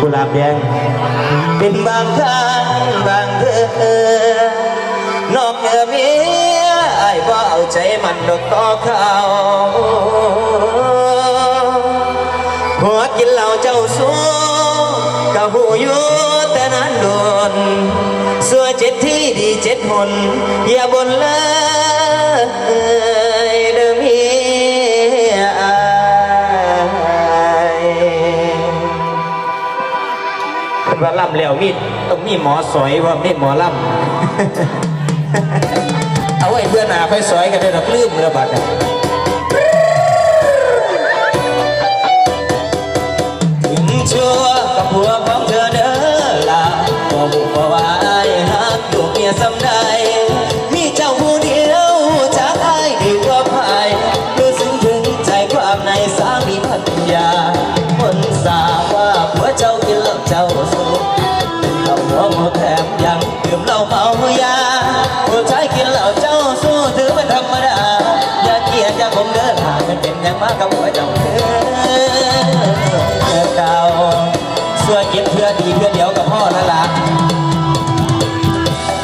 กุหลาบแดง เป็นบางครั้งบางเธอนอกเหนือเมียไอ้ายบ่เอาใจมันดอกต่อเขาหัวกินเหล้าเจ้าสู้กะหูอยู่แต่นั้นโดนสัวเจ็ดที่ดีเจ็ดหนอย่าบ่นเลย นว่าล่ำแล้วมีต้องมีหมอสอยว่ามีหมอล่ำเอาไว้เพื่อนหนาไปสอยกันได้ดอกลืมระบาดน่ะถึงชั่วกับผัวของเธอเด้อล่ะบ่บุกบ่ว่าไอายหักอยู่เมียสำใดมีเจ้าผู้เดียวจากไอายดีกว่าภายรู้สึกถึงใจความในสามีพันยา แถมยังดื่มเหล้าเมายาผู้ชายกินเหล้าเจ้าสู้ถือเป็นธรรมดา อย่าเกลียดอย่าผมเดินหามันเป็นอย่างมากกับหัวเจ้าเธอเก่าส่วนกินเพื่อดีเพื่อเดียวกับพ่อนั่นละ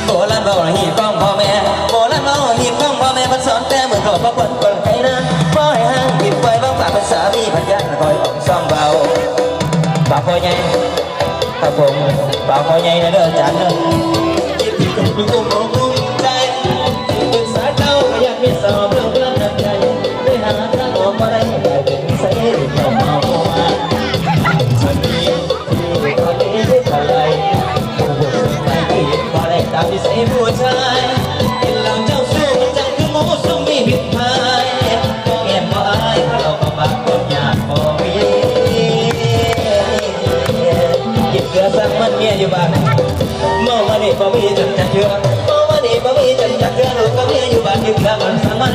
โบราณเบาหีบ้องพ่อแม่โบราณเบาหีบ้องพ่อแม่มันสอนแต่เหมือนขอพระคนคนใครนะปล่อยห้างกินไปบ้างฝากเป็นสามีพันยาคอยออกซ่อมเบาฝากพ่อใหญ่ ครับผมฝากพ่อใหญ่นะเด้อจันเด้อคิดที่คุณผู้ชมของภูมิใจปรึกษาเจ้าก็อยามีสอบเองเรื่องนั้นใจได้หาทามาได้กลายเป็นนิสัยที่เข้ามาเข้ามาฉันนี้ที่เขาดี เกลือสักมันเมียอยู่บ้านมองมานี้บ่มีจนจะเชื่อเมื่องมานี้บ่มีจนจะเชื่อลูกก็เมียอยู่บ้านกินเกลือมันสักมัน